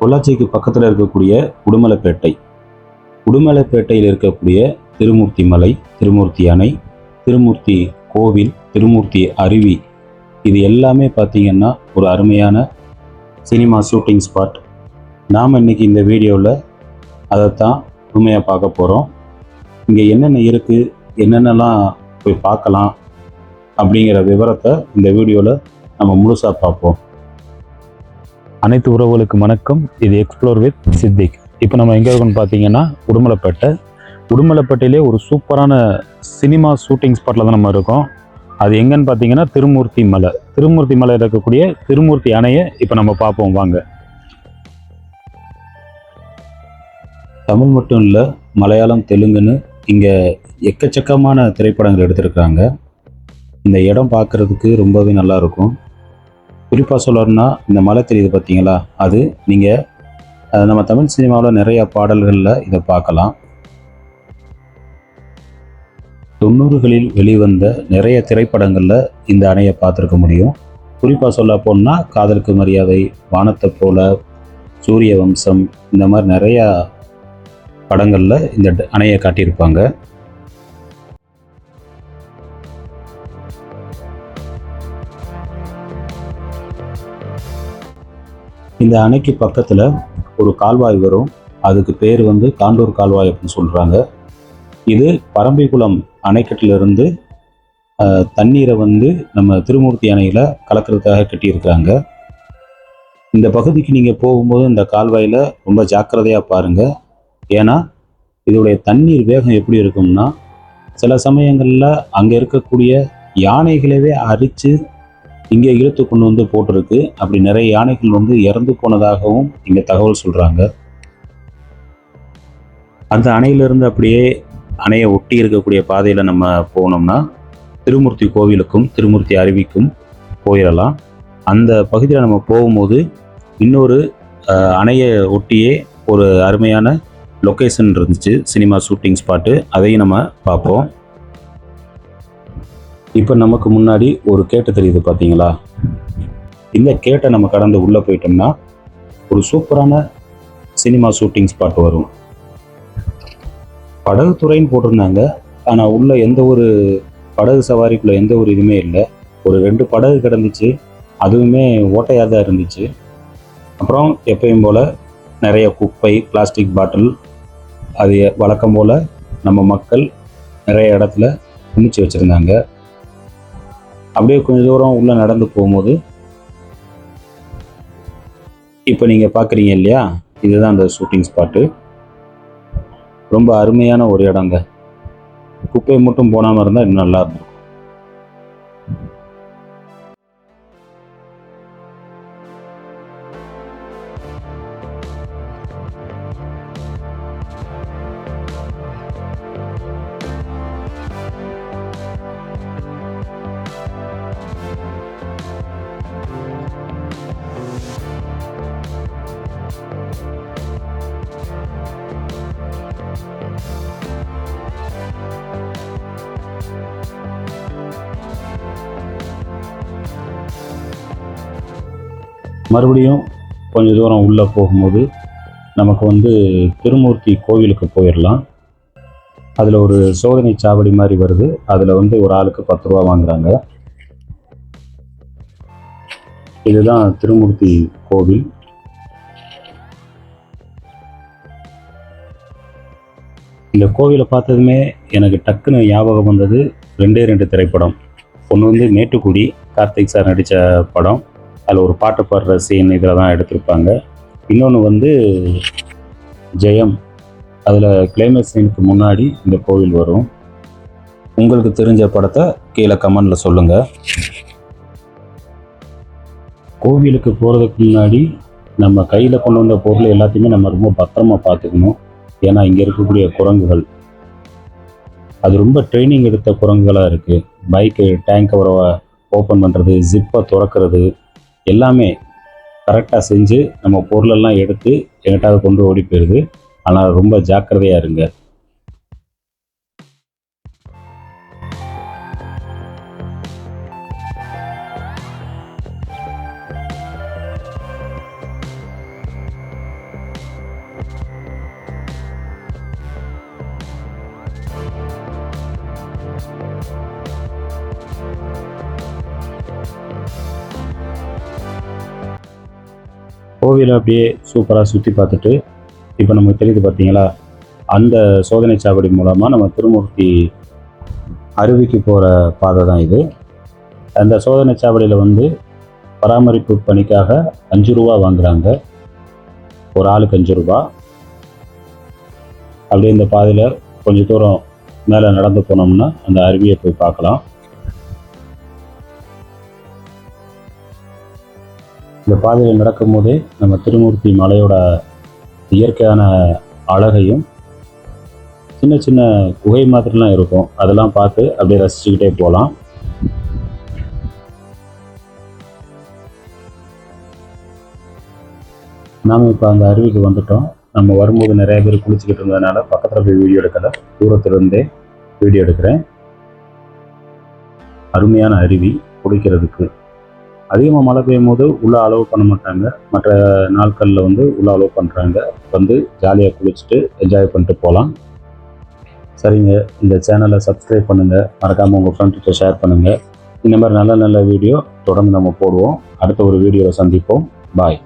பொள்ளாச்சிக்கு பக்கத்தில் இருக்கக்கூடிய உடுமலைப்பேட்டை. உடுமலைப்பேட்டையில் இருக்கக்கூடிய திருமூர்த்தி மலை திருமூர்த்தி அணை திருமூர்த்தி கோவில் திருமூர்த்தி அருவி. இது எல்லாமே பார்த்திங்கன்னா ஒரு அருமையான சினிமா ஷூட்டிங் ஸ்பாட். நாம் இன்னைக்கு இந்த வீடியோவில் அதைத்தான் உண்மையாக பார்க்க போகிறோம் இங்கே என்னென்ன இருக்குது என்னென்னலாம் போய் பார்க்கலாம் அப்படிங்கிற விவரத்தை இந்த வீடியோவில் நம்ம முழுசாக பார்ப்போம். அனைத்து உறவுகளுக்கு வணக்கம். இது எக்ஸ்ப்ளோர் வித் சித்திக் இப்போ நம்ம எங்கே இருக்கோம்னு பார்த்தீங்கன்னா உடுமலைப்பேட்டை. உடுமலைப்பேட்டையிலே ஒரு சூப்பரான சினிமா ஷூட்டிங் ஸ்பாட்டில் தான் நம்ம இருக்கோம். அது எங்கன்னு பார்த்தீங்கன்னா திருமூர்த்தி மலை. திருமூர்த்தி மலையில் இருக்கக்கூடிய திருமூர்த்தி அணையை இப்போ நம்ம பார்ப்போம். வாங்க. தமிழ் மட்டும் இல்லை மலையாளம் தெலுங்குன்னு இங்கே எக்கச்சக்கமான திரைப்படங்கள் எடுத்திருக்காங்க. இந்த இடம் பார்க்குறதுக்கு ரொம்பவே நல்லா இருக்கும். குறிப்பாக சொல்லணும்னா இந்த மலை தெரியுது பார்த்தீங்களா அது நீங்கள் நம்ம தமிழ் சினிமாவில் நிறைய பாடல்களில் இதை பார்க்கலாம். தொண்ணூறுகளில் வெளிவந்த நிறைய திரைப்படங்களில் இந்த அணையை பார்த்துருக்க முடியும். குறிப்பாக சொல்ல போனால் காதலுக்கு மரியாதை வானத்தை போல சூரிய வம்சம் இந்த மாதிரி நிறையா படங்களில் இந்த அணையை காட்டியிருப்பாங்க. இந்த அணைக்கு பக்கத்தில் ஒரு கால்வாய் வரும். அதுக்கு பேர் வந்து காண்டூர் கால்வாய் அப்படின்னு சொல்கிறாங்க இது பரம்பிக்குளம் அணைக்கட்டிலிருந்து தண்ணீரை வந்து நம்ம திருமூர்த்தி அணையில் கலக்கிறதுக்காக கட்டியிருக்காங்க இந்த பகுதிக்கு நீங்கள் போகும்போது இந்த கால்வாயில் ரொம்ப ஜாக்கிரதையாக பாருங்கள் ஏன்னா இதோடைய தண்ணீர் வேகம் எப்படி இருக்கும்னா சில சமயங்களில் அங்கே இருக்கக்கூடிய யானைகளவே அரித்து இங்கே இழுத்து கொண்டு வந்து போட்டிருக்கு. அப்படி நிறைய யானைகள் வந்து இறந்து போனதாகவும் இங்கே தகவல் சொல்கிறாங்க அந்த அணையிலிருந்து அப்படியே அணையை ஒட்டி இருக்கக்கூடிய பாதையில் நம்ம போனோம்னா திருமூர்த்தி கோவிலுக்கும் திருமூர்த்தி அருவிக்கும் போயிடலாம். அந்த பகுதியில் நம்ம போகும்போது இன்னொரு அணையை ஒட்டியே ஒரு அருமையான லொக்கேஷன் இருந்துச்சு. Cinema shooting spot. அதையும் நம்ம பார்ப்போம். இப்போ நமக்கு முன்னாடி ஒரு கேட்டு தெரியுது பார்த்தீங்களா இந்த கேட்டை நம்ம கடந்து உள்ளே போயிட்டோம்னா ஒரு சூப்பரான சினிமா ஷூட்டிங் ஸ்பாட் வரும். படகுத்துறைன்னு போட்டிருந்தாங்க. ஆனால் உள்ளே எந்த ஒரு படகு சவாரிக்குள்ளே எந்த ஒரு இதுவுமே இல்லை. ஒரு ரெண்டு படகு கிடந்துச்சு. அதுவுமே ஓட்டையாக தான் இருந்துச்சு. அப்புறம் எப்பயும் போல் நிறைய குப்பை பிளாஸ்டிக் பாட்டில் அது வழக்கம் போல் நம்ம மக்கள் நிறைய இடத்துல குமிச்சு வச்சுருந்தாங்க. அப்படியே கொஞ்சம் தூரம் உள்ளே நடந்து போகும்போது இப்போ நீங்கள் பார்க்குறீங்க இல்லையா? இதுதான் அந்த ஷூட்டிங் ஸ்பாட்டு ரொம்ப அருமையான ஒரு இடங்க. குப்பை மட்டும் போனாமல் இருந்தால் இன்னும் நல்லா மறுபடியும் கொஞ்சம் தூரம் உள்ளே போகும்போது நமக்கு வந்து திருமூர்த்தி கோவிலுக்கு போயிடலாம். அதில் ஒரு சோதனை சாவடி மாதிரி வருது. அதில் வந்து ஒரு ஆளுக்கு பத்து ரூபா வாங்குறாங்க. இதுதான் திருமூர்த்தி கோவில். இந்த கோவிலை பார்த்ததுமே எனக்கு டக்குன்னு ஞாபகம் வந்தது ரெண்டே ரெண்டு திரைப்படம். ஒன்று வந்து மேட்டுக்குடி கார்த்திக் சார் நடித்த படம். அதில் ஒரு பாட்டு பாடுற சீன் இதில் தான் எடுத்திருப்பாங்க. இன்னொன்று வந்து ஜெயம். அதில் கிளைமேக்ஸ் சீனுக்கு முன்னாடி இந்த கோவில் வரும். உங்களுக்கு தெரிஞ்ச படத்தை கீழே கமெண்டில் சொல்லுங்கள் கோவிலுக்கு போகிறதுக்கு முன்னாடி நம்ம கையில் கொண்டு வந்த பொருள் எல்லாத்தையுமே நம்ம ரொம்ப பத்திரமா பார்த்துக்கணும். ஏன்னா இங்கே இருக்கக்கூடிய குரங்குகள். அது ரொம்ப ட்ரைனிங் எடுத்த குரங்குகளாக இருக்குது பைக்கு டேங்க் கவரை ஓப்பன் பண்ணுறது ஜிப்பை திறக்கிறது. எல்லாமே கரெக்டாக செஞ்சு நம்ம பொருளெல்லாம் எடுத்து எங்கிட்ட கொண்டு ஓடி போயிடுது ஆனால் ரொம்ப ஜாக்கிரதையாக இருங்க. thank you கோவிலை அப்படியே சூப்பராக சுற்றி பார்த்துட்டு இப்போ நமக்கு தெரியுது பார்த்தீங்களா அந்த சோதனை சாவடி மூலமாக நம்ம திருமூர்த்தி அருவிக்கு போகிற பாதை தான் இது. அந்த சோதனை சாவடியில் வந்து பராமரிப்பு பணிக்காக அஞ்சு ரூபா வாங்குறாங்க. ஒரு ஆளுக்கு அஞ்சு ரூபா. அப்படியே இந்த பாதையில் கொஞ்சம் தூரம் மேலே நடந்து போனோம்னா அந்த அருவியை போய் பார்க்கலாம். இந்த பாதையில் நடக்கும்போதே நம்ம திருமூர்த்தி மலையோட இயற்கையான அழகையும் சின்ன சின்ன குகை மாதிரிலாம் இருக்கும். அதெல்லாம் பார்த்து அப்படியே ரசிச்சுக்கிட்டே போகலாம். நாம் இப்போ அந்த அருவிக்கு வந்துட்டோம். நம்ம வரும்போது நிறைய பேர் குளிச்சுக்கிட்டு இருந்ததுனால பக்கத்தில் போய் வீடியோ எடுக்கல. தூரத்துல இருந்தே வீடியோ எடுக்கிறேன். அருமையான அருவி குளிக்கிறதுக்கு. அதிகமாக மழை பெய்யும் போது உள்ள அலோவ் பண்ண மாட்டாங்க. மற்ற நாட்களில் வந்து உள்ள அலோவ் பண்ணுறாங்க வந்து ஜாலியாக குளிச்சுட்டு என்ஜாய் பண்ணிட்டு போகலாம் சரிங்க. இந்த சேனலை சப்ஸ்கிரைப் பண்ணுங்கள் மறக்காமல் உங்கள் ஃப்ரெண்ட்கிட்ட ஷேர் பண்ணுங்கள் இந்த மாதிரி நல்ல நல்ல வீடியோ தொடர்ந்து நம்ம போடுவோம். அடுத்த ஒரு வீடியோவை சந்திப்போம். பாய்